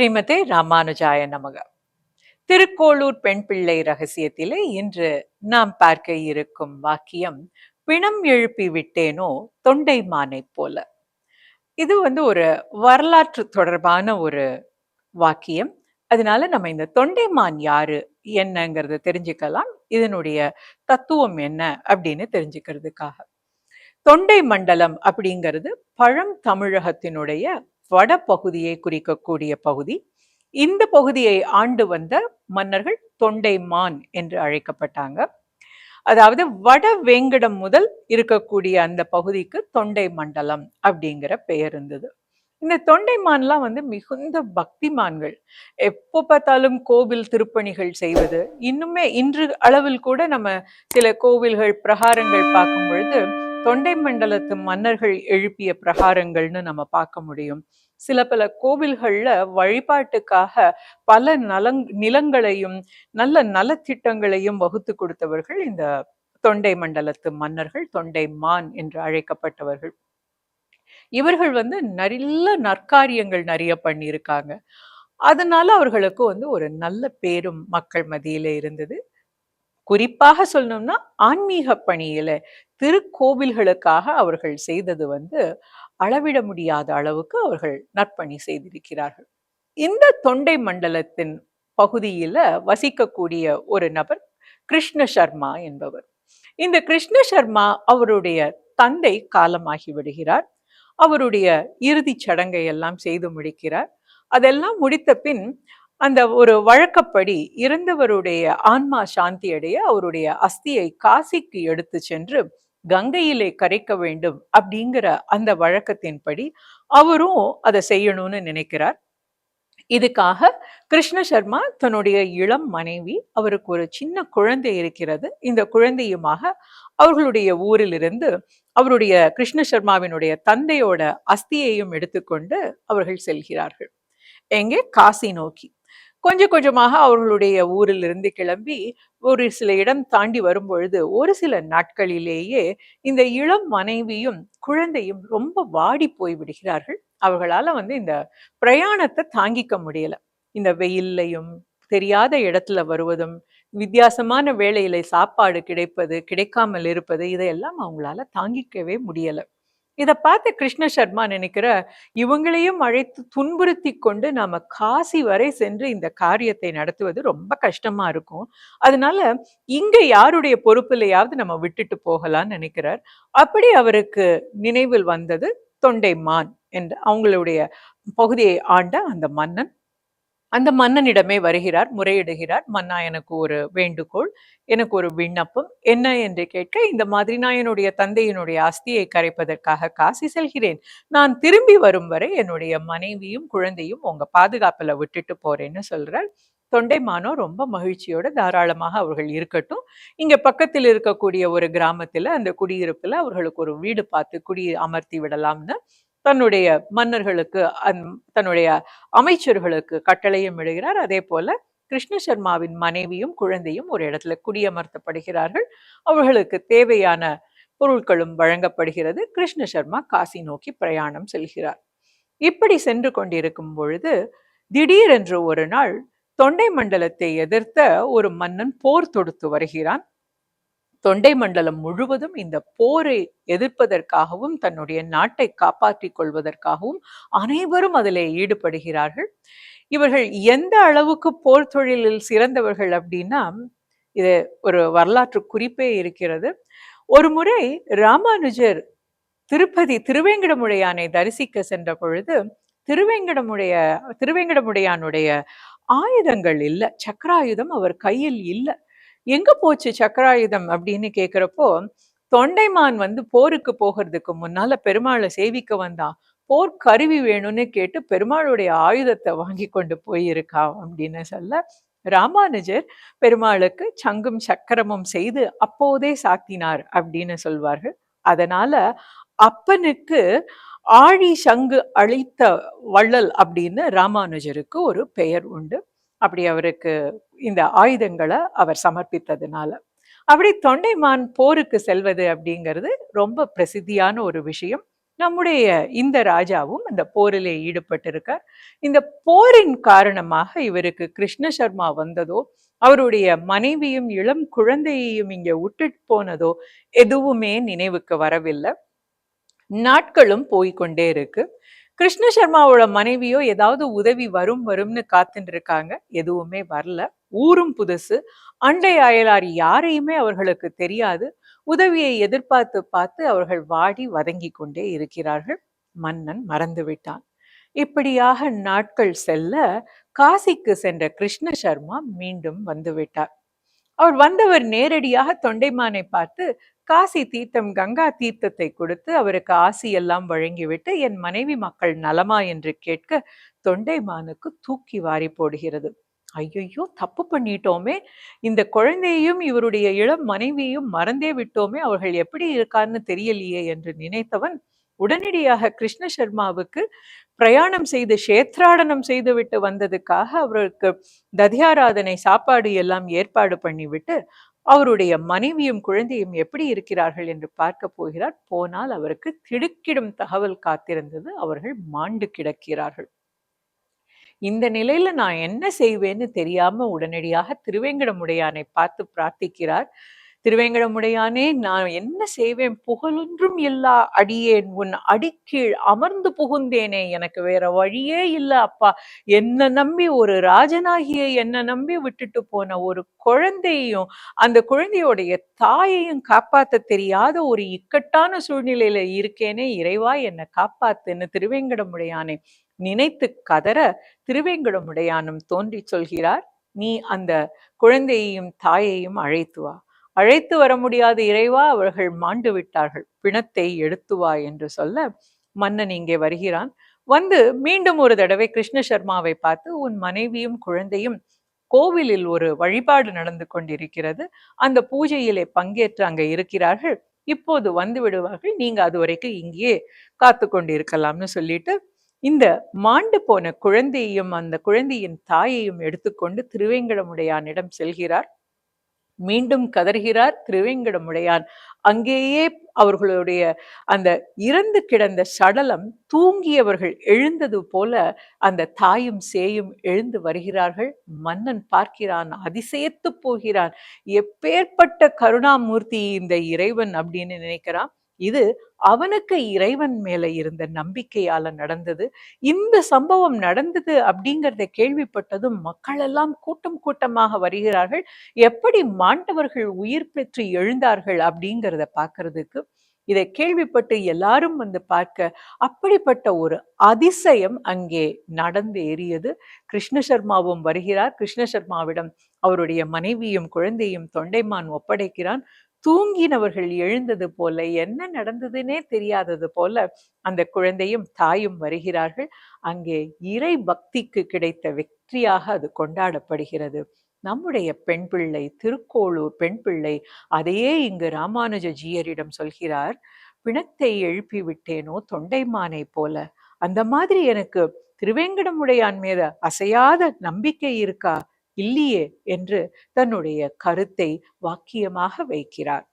ஸ்ரீமதி ராமானுஜாய நமக. திருக்கோளூர் பெண் பிள்ளை ரகசியத்திலே இன்று நாம் பார்க்க இருக்கும் வாக்கியம் பிணம் எழுப்பி விட்டேனோ தொண்டை மானை போல. இது வந்து ஒரு வரலாற்று தொடர்பான ஒரு வாக்கியம். அதனால நம்ம இந்த தொண்டைமான் யாரு என்னங்கிறத தெரிஞ்சுக்கலாம். இதனுடைய தத்துவம் என்ன அப்படின்னு தெரிஞ்சுக்கிறதுக்காக. தொண்டை மண்டலம் அப்படிங்கிறது பழம் தமிழகத்தினுடைய வட பகுதியை குறிக்கக்கூடிய பகுதி. இந்த பகுதியை ஆண்டு வந்த மன்னர்கள் தொண்டைமான் என்று அழைக்கப்பட்டாங்க. அதாவது வட வேங்கடம் முதல் இருக்கக்கூடிய அந்த பகுதிக்கு தொண்டை மண்டலம் அப்படிங்கிற பெயர் இருந்தது. இந்த தொண்டைமான்லாம் வந்து மிகுந்த பக்திமான்கள். எப்போ பார்த்தாலும் கோவில் திருப்பணிகள் செய்வது. இன்னுமே இன்று அளவில் கூட நம்ம சில கோவில்கள் பிரகாரங்கள் பார்க்கும் பொழுது தொண்டை மண்டலத்து மன்னர்கள் எழுப்பிய பிரகாரங்கள்னு நம்ம பார்க்க முடியும். சில பல கோவில்கள்ல வழிபாட்டுக்காக பல நலங் நிலங்களையும் நல்ல நலத்திட்டங்களையும் வகுத்து கொடுத்தவர்கள் இந்த தொண்டை மண்டலத்து மன்னர்கள் தொண்டை மான் என்று அழைக்கப்பட்டவர்கள். இவர்கள் வந்து நல்ல நற்காரியங்கள் நிறைய பண்ணியிருக்காங்க. அதனால அவர்களுக்கு வந்து ஒரு நல்ல பேரும் மக்கள் மத்தியில இருந்தது. குறிப்பாக சொல்லணும்னா ஆன்மீக பணியில திருக்கோவில்களுக்காக அவர்கள் செய்தது வந்து அளவிட முடியாத அளவுக்கு அவர்கள் நற்பணி செய்திருக்கிறார்கள். இந்த தொண்டை மண்டலத்தின் பகுதியில வசிக்கக்கூடிய ஒரு நபர் கிருஷ்ண சர்மா என்பவர். இந்த கிருஷ்ண சர்மா அவருடைய தந்தை காலமாகி விடுகிறார். அவருடைய இறுதிச் சடங்கை எல்லாம் செய்து முடிக்கிறார். அதெல்லாம் முடித்த பின் அந்த ஒரு வழக்கப்படி இறந்தவருடைய ஆன்மா சாந்தி அடைய அவருடைய அஸ்தியை காசிக்கு எடுத்து சென்று கங்கையிலே கரைக்க வேண்டும் அப்படிங்கிற அந்த வழக்கத்தின்படி அவரும் அதை செய்யணும்னு நினைக்கிறார். இதுக்காக கிருஷ்ண சர்மா தன்னுடைய இளம் மனைவி அவருக்கு ஒரு சின்ன குழந்தை இருக்கிறது. இந்த குழந்தையுமாக அவர்களுடைய ஊரிலிருந்து அவருடைய கிருஷ்ண சர்மாவினுடைய தந்தையோட அஸ்தியையும் எடுத்துக்கொண்டு அவர்கள் செல்கிறார்கள். எங்கே? காசி நோக்கி. கொஞ்சம் கொஞ்சமாக அவர்களுடைய ஊரிலிருந்து கிளம்பி ஒரு சில இடம் தாண்டி வரும்பொழுது ஒரு சில நாட்களிலேயே இந்த இளம் மனைவியும் குழந்தையும் ரொம்ப வாடி போய் விடுகிறார்கள். அவர்களால வந்து இந்த பிரயாணத்தை தாங்கிக்க முடியல. இந்த வெயில்லையும் தெரியாத இடத்துல வருவதும் வித்தியாசமான வேலையில சாப்பாடு கிடைப்பது கிடைக்காமல் இருப்பது இதையெல்லாம் அவங்களால தாங்கிக்கவே முடியல. இதை பார்த்து கிருஷ்ண சர்மா நினைக்கிற இவங்களையும் அழைத்து துன்புறுத்தி கொண்டு நாம காசி வரை சென்று இந்த காரியத்தை நடத்துவது ரொம்ப கஷ்டமா இருக்கும். அதனால இங்க யாருடைய பொறுப்புலையாவது நம்ம விட்டுட்டு போகலாம்னு நினைக்கிறார். அப்படி அவருக்கு நினைவில் வந்தது தொண்டைமான் என்று அவங்களுடைய பகுதியை ஆண்ட அந்த மன்னன். அந்த மன்னனிடமே வருகிறார் முறையிடுகிறார். மன்னா எனக்கு ஒரு வேண்டுகோள் எனக்கு ஒரு விண்ணப்பம். என்ன என்று கேட்க இந்த மாதிரி நான் என்னுடைய தந்தையினுடைய அஸ்தியை கரைப்பதற்காக காசி செல்கிறேன். நான் திரும்பி வரும் வரை என்னுடைய மனைவியும் குழந்தையும் உங்க பாதுகாப்புல விட்டுட்டு போறேன்னு சொல்றார். தொண்டைமானோ ரொம்ப மகிழ்ச்சியோட தாராளமாக அவர்கள் இருக்கட்டும். இங்க பக்கத்தில் இருக்கக்கூடிய ஒரு கிராமத்துல அந்த குடியிருப்புல அவர்களுக்கு ஒரு வீடு பார்த்து குடி அமர்த்தி விடலாம்னு தன்னுடைய மன்னர்களுக்கு தன்னுடைய அமைச்சர்களுக்கு கட்டளையும் இடுகிறார் அதே போல கிருஷ்ண சர்மாவின் மனைவியும் குழந்தையும் ஒரு இடத்துல குடியமர்த்தப்படுகிறார்கள். அவர்களுக்கு தேவையான பொருட்களும் வழங்கப்படுகிறது. கிருஷ்ண சர்மா காசி நோக்கி பிரயாணம் செல்கிறார். இப்படி சென்று கொண்டிருக்கும் பொழுது திடீரென்று ஒரு நாள் தொண்டை மண்டலத்தை எதிர்த்த ஒரு மன்னன் போர் தொடுத்து வருகிறான். தொண்டை மண்டலம் முழுவதும் இந்த போரை எதிர்ப்பதற்காகவும் தன்னுடைய நாட்டை காப்பாற்றிக் கொள்வதற்காகவும் அனைவரும் அதில் ஈடுபடுகிறார்கள். இவர்கள் எந்த அளவுக்கு போர் தொழிலில் சிறந்தவர்கள் அப்படின்னா இது ஒரு வரலாற்று குறிப்பே இருக்கிறது. ஒரு முறை ராமானுஜர் திருப்பதி திருவேங்கடமுடையானை தரிசிக்க சென்ற பொழுது திருவேங்கடமுடைய திருவேங்கடமுடையானுடைய ஆயுதங்கள் இல்லை சக்கராயுதம் அவர் கையில் இல்லை. எங்க போச்சு சக்கராயுதம் அப்படின்னு கேக்குறப்போ தொண்டைமான் வந்து போருக்கு போகிறதுக்கு முன்னால பெருமாளை சேவிக்க வந்தான். போர் கருவி வேணும்னு கேட்டு பெருமாளுடைய ஆயுதத்தை வாங்கி கொண்டு போயிருக்கா அப்படின்னு சொல்ல ராமானுஜர் பெருமாளுக்கு சங்கும் சக்கரமும் செய்து அப்போதே சாத்தினார் அப்படின்னு சொல்வார்கள். அதனால அப்பனுக்கு ஆழி சங்கு அழித்த வள்ளல் அப்படின்னு ராமானுஜருக்கு ஒரு பெயர் உண்டு. அப்படி அவருக்கு இந்த ஆயுதங்களை அவர் சமர்ப்பித்ததுனால. அப்படி தொண்டைமான் போருக்கு செல்வது அப்படிங்கிறது ரொம்ப பிரசித்தியான ஒரு விஷயம். நம்முடைய இந்த ராஜாவும் அந்த போரிலே ஈடுபட்டிருக்கார். இந்த போரின் காரணமாக இவருக்கு கிருஷ்ண சர்மா வந்ததோ அவருடைய மனைவியும் இளம் குழந்தையையும் இங்க விட்டுட்டு போனதோ எதுவுமே நினைவுக்கு வரவில்லை. நாட்களும் போய்கொண்டே இருக்கு. கிருஷ்ண சர்மாவோட மனைவியோ ஏதாவது உதவி வரும் வரும்னு காத்துட்டு இருக்காங்க எதுவுமே வரல. ஊரும் புதுசு. அண்டை அயலார் யாரையுமே அவர்களுக்கு தெரியாது. உதவியை எதிர்பார்த்து பார்த்து அவர்கள் வாடி வதங்கி கொண்டே இருக்கிறார்கள். மன்னன் மறந்து விட்டான். இப்படியாக நாட்கள் செல்ல காசிக்கு சென்ற கிருஷ்ண சர்மா மீண்டும் வந்து விட்டார். அவர் வந்தவர் நேரடியாக தொண்டைமானை பார்த்து காசி தீர்த்தம் கங்கா தீர்த்தத்தை கொடுத்து அவருக்கு ஆசி எல்லாம் வழங்கிவிட்டு என் மனைவி மக்கள் நலமா? என்று கேட்க தொண்டைமானுக்கு தூக்கி வாரி போடுகிறது. ஐயையோ தப்பு பண்ணிட்டோமே. இந்த குழந்தையையும் இவருடைய இளம் மனைவியையும் மறந்தே விட்டோமே. அவர்கள் எப்படி இருக்கான்னு தெரியலையே என்று நினைத்தவன் உடனடியாக கிருஷ்ண சர்மாவுக்கு பிரயாணம் செய்து சேத்ராடனம் செய்துவிட்டு வந்ததுக்காக அவருக்கு ததியாராதனை சாப்பாடு எல்லாம் ஏற்பாடு பண்ணிவிட்டு அவருடைய மனைவியும் குழந்தையும் எப்படி இருக்கிறார்கள் என்று பார்க்க போகிறார். போனால் அவருக்கு திடுக்கிடும் தகவல் காத்திருந்தது. அவர்கள் மாண்டு கிடக்கிறார்கள். இந்த நிலையில நான் என்ன செய்வேன்னு தெரியாம உடனடியாக திருவேங்கடமுடையானை பார்த்து பிரார்த்திக்கிறார். திருவேங்கடமுடையானே நான் என்ன செய்வேன்? புகழொன்றும் இல்லா அடியேன் உன் அடிக்கீழ் அமர்ந்து புகுந்தேனே எனக்கு வேற வழியே இல்ல அப்பா. என்ன நம்பி ஒரு ராஜனாகிய என்ன நம்பி விட்டுட்டு போன ஒரு குழந்தையும் அந்த குழந்தையோடைய தாயையும் காப்பாத்த தெரியாத ஒரு இக்கட்டான சூழ்நிலையில இருக்கேனே இறைவா என்னை காப்பாத்துன்னு திருவேங்கடமுடையானே. நினைத்து கதற திருவேங்கடமுடையானும் தோன்றி சொல்கிறார். நீ அந்த குழந்தையையும் தாயையும் அழைத்து வா. அழைத்து வர முடியாத இறைவா? அவர்கள் மாண்டு விட்டார்கள். பிணத்தை எடுத்து வா என்று சொல்ல மன்னன் இங்கே வருகிறான். வந்து மீண்டும் ஒரு தடவை கிருஷ்ண சர்மாவை பார்த்து உன் மனைவியும் குழந்தையும் கோவிலில் ஒரு வழிபாடு நடந்து கொண்டிருக்கிறது. அந்த பூஜையிலே பங்கேற்று அங்க இருக்கிறார்கள். இப்போது வந்து விடுவார்கள். நீங்க அது வரைக்கும் இங்கேயே காத்து கொண்டிருக்கலாம்னு சொல்லிட்டு இந்த மாண்டு போன குழந்தையையும் அந்த குழந்தையின் தாயையும் எடுத்துக்கொண்டு திருவேங்கடமுடையானிடம் செல்கிறார். மீண்டும் கதறுகிறார் திருவேங்கடமுடையான் அங்கேயே அவர்களுடைய அந்த இறந்து கிடந்த சடலம் தூங்கியவர்கள் எழுந்தது போல அந்த தாயும் சேயும் எழுந்து வருகிறார்கள். மன்னன் பார்க்கிறான் அதிசயத்து போகிறான். எப்பேற்பட்ட கருணாமூர்த்தி இந்த இறைவன் அப்படின்னு நினைக்கிறான். இது அவனுக்கு இறைவன் மேல இருந்த நம்பிக்கையால நடந்தது. இந்த சம்பவம் நடந்தது அப்படிங்கிறத கேள்விப்பட்டதும் மக்கள் எல்லாம் கூட்டம் கூட்டமாக வருகிறார்கள். எப்படி மாண்டவர்கள் உயிர் பெற்று எழுந்தார்கள் அப்படிங்கிறத பார்க்கறதுக்கு இதை கேள்விப்பட்டு எல்லாரும் வந்து பார்க்க அப்படிப்பட்ட ஒரு அதிசயம் அங்கே நடந்து ஏறியது கிருஷ்ண சர்மாவும் வருகிறார். கிருஷ்ண சர்மாவிடம் அவருடைய மனைவியும் குழந்தையும் தொண்டைமான் ஒப்படைக்கிறான். தூங்கினவர்கள் எழுந்தது போல என்ன நடந்ததுன்னே தெரியாதது போல அந்த குழந்தையும் தாயும் வருகிறார்கள். அங்கே இறை பக்திக்கு கிடைத்த வெற்றியாக அது கொண்டாடப்படுகிறது. நம்முடைய பெண் பிள்ளை திருக்கோளூர் பெண் பிள்ளை அதையே இங்கு ராமானுஜ ஜீயரிடம் சொல்கிறார் பிணத்தை எழுப்பி விட்டேனோ தொண்டைமானை போல. அந்த மாதிரி எனக்கு திருவேங்கடமுடையான் மீது அசையாத நம்பிக்கை இருக்கா? இல்லையே என்று தன்னுடைய கருத்தை வாக்கியமாக வைக்கிறார்.